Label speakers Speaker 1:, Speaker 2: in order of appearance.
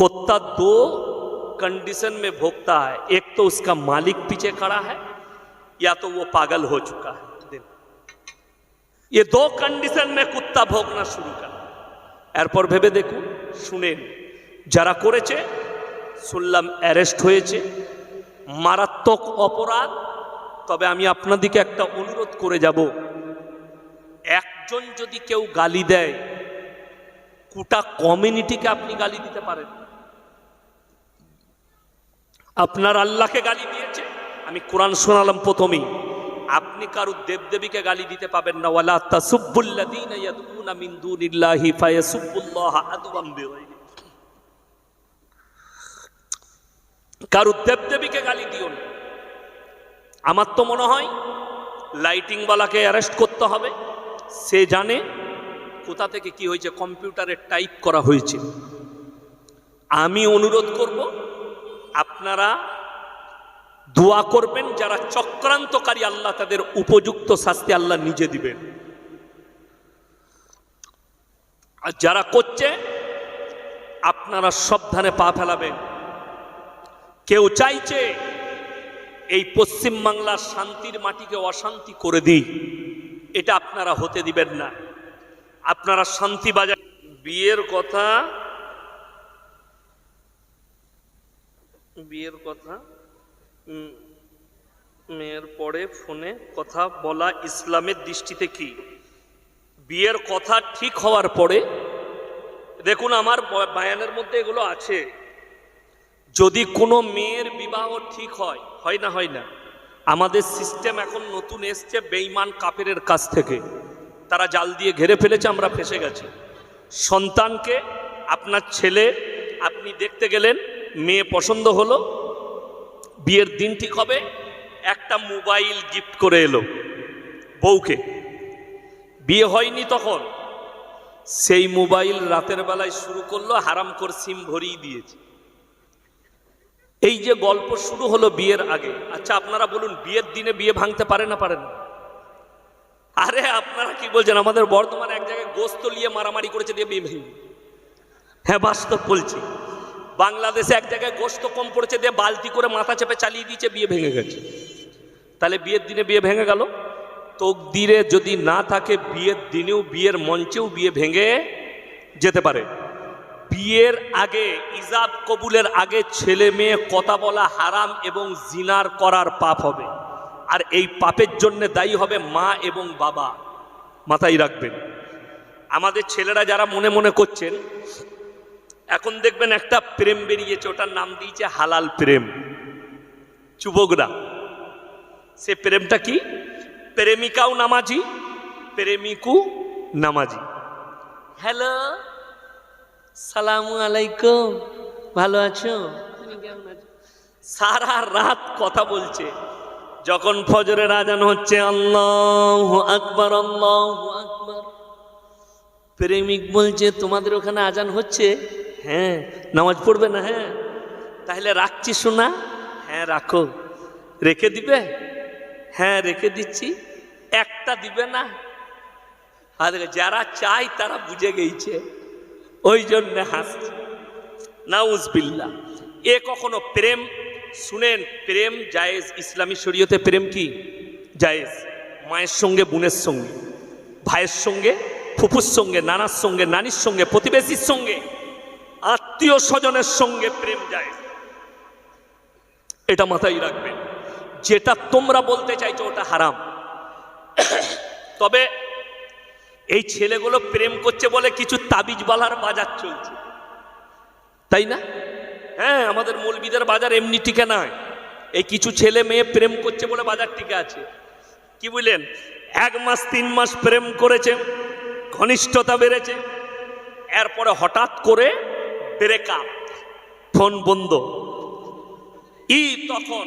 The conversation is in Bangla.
Speaker 1: कुत्ता दो कंडीशन में भोगता है एक तो उसका मालिक पीछे खड़ा है या तो वो पागल हो चुका है दिन ये दो कंडीशन में कुत्ता भोगना শুরু করে এরপর ভেবে দেখুন শুনেন যারা করেছে শুনলাম অ্যারেস্ট হয়েছে মারাত্মক অপরাধ তবে আমি আপনাদিকে একটা অনুরোধ করে যাব একজন যদি কেউ গালি দেয় গোটা কমিউনিটিকে আপনি গালি দিতে পারেন আপনার আল্লাহকে গালি দিয়েছে। আমি কোরআন শোনালাম প্রথমেই। আপনি কারু দেবদেবীকে গালি দিতে পাবেন না। ওয়ালা তাসুব্বুল্লাযীনা ইয়াদউনা মিন দুনিল্লাহি ফায়াসুব্বুল্লাহ আদওয়াম বিগাইরি কারু দেবদেবীকে গালি দিও না। আমার তো মনে হয় লাইটিংওয়ালাকে অ্যারেস্ট করতে হবে। সে জানে কোথা থেকে কি হয়েছে। কম্পিউটারে টাইপ করা হয়েছে। আমি অনুরোধ করব আপনারা দোয়া করবেন যারা চক্রান্তকারী আল্লাহ তাদের উপযুক্ত শাস্তি আল্লাহ নিজে দিবেন। আর যারা করছে, আপনারা সাবধানে পা ফেলাবেন। কেউ চাইছে এই পশ্চিম বাংলার শান্তির মাটিকে অশান্তি করে দিই, এটা আপনারা হতে দিবেন না। আপনারা শান্তি বাজার বিয়ের কথা বিয়ের কথা মেয়ের পরে ফোনে কথা বলা ইসলামের দৃষ্টিতে কি? বিয়ের কথা ঠিক হওয়ার পরে, দেখুন আমার বায়ানের মধ্যে এগুলো আছে। যদি কোনো মেয়ের বিবাহ ঠিক হয় হয় না হয় না, আমাদের সিস্টেম এখন নতুন এসছে বেইমান কাপেরের কাছ থেকে। তারা জাল দিয়ে ঘেরে ফেলেছে, আমরা ফেসে গেছি। সন্তানকে, আপনার ছেলে, আপনি দেখতে গেলেন মেয়ে পছন্দ হলো? বিয়ের দিন ঠিক হবে একটা মোবাইল গিফট করে এলো বউকে। বিয়ে হয়নি তখন। সেই মোবাইল রাতের বেলায় শুরু করল, হারাম করে সিম ভরিয়ে দিয়েছে। এই যে গল্প শুরু হলো বিয়ের আগে। আচ্ছা আপনারা বলুন, বিয়ের দিনে বিয়ে ভাঙতে পারে না পারে না? আরে, আপনারা কি বলছেন? আমাদের বর্তমানে এক জায়গায় গোস্ত নিয়ে মারামারি করেছে, দিয়ে বিয়ে ভেঙে হ্যাঁ বাস্তব বলছি। বাংলাদেশে এক জায়গায় গোস্ত কম পড়েছে, দিয়ে বালতি করে মাথা চেপে চালিয়ে দিয়েছে, বিয়ে ভেঙে গেছে। তাহলে বিয়ের দিনে বিয়ে ভেঙে গেল। তকদিরে যদি না থাকে, বিয়ের দিনেও, বিয়ের মঞ্চেও বিয়ে ভেঙে যেতে পারে। বিয়ের আগে, ইজাব কবুলের আগে ছেলে মেয়ে কথা বলা হারাম এবং জিনার করার পাপ হবে। আর এই পাপের জন্য দায়ী হবে মা এবং বাবা। মাথায় রাখবেন। আমাদের ছেলেরা যারা মনে মনে করছেন এখন দেখবেন একটা প্রেম বেরিয়েছে ওটার নাম দিয়েছে হালাল প্রেম। যুবকরা সে প্রেমটা কি? প্রেমিকাও নামাজি প্রেমিকু নামাজি। হ্যালো সালামু আলাইকুম ভালো আছো? তুমি সারা রাত কথা বলছে। যখন ফজরের আজান হচ্ছে আল্লাহ আকবর আল্লাহ আকবর। প্রেমিক বলছে তোমাদের ওখানে আজান হচ্ছে? হ্যাঁ নামাজ পড়বে না হ্যাঁ। তাহলে রাখছি শোনা হ্যাঁ রাখো। রেখে দিবে? হ্যাঁ রেখে দিচ্ছি। একটা দিবে না। আর যারা চাই তারা বুঝে গেছে ওই জন্য হাসছে। নাউজবিল্লা এ কখনো প্রেম? শুনেন, প্রেম জায়েজ। ইসলামী শরীয়তে প্রেম কি? জায়েজ। মায়ের সঙ্গে, বোনের সঙ্গে। ভাইয়ের সঙ্গে, ফুফুর সঙ্গে, নানার সঙ্গে, নানির সঙ্গে, প্রতিবেশীর সঙ্গে। আত্মীয় স্বজনের সঙ্গে প্রেম যায়। এটা মাথায় রাখবেন যেটা তোমরা বলতে চাইছো ওটা হারাম। তবে এই ছেলেগুলো প্রেম করছে বলে কিছু তাবিজ বালার বাজার চলছে। তাই না? হ্যাঁ আমাদের মৌলবিদের বাজার এমনি টিকে নয় এই কিছু ছেলে মেয়ে প্রেম করছে বলে বাজার টিকে আছে। কি বুঝলেন? এক মাস, তিন মাস প্রেম করেছে, ঘনিষ্ঠতা বেড়েছে। এরপরে হঠাৎ করে ব্রেকআপ ফোন বন্ধ। ই তখন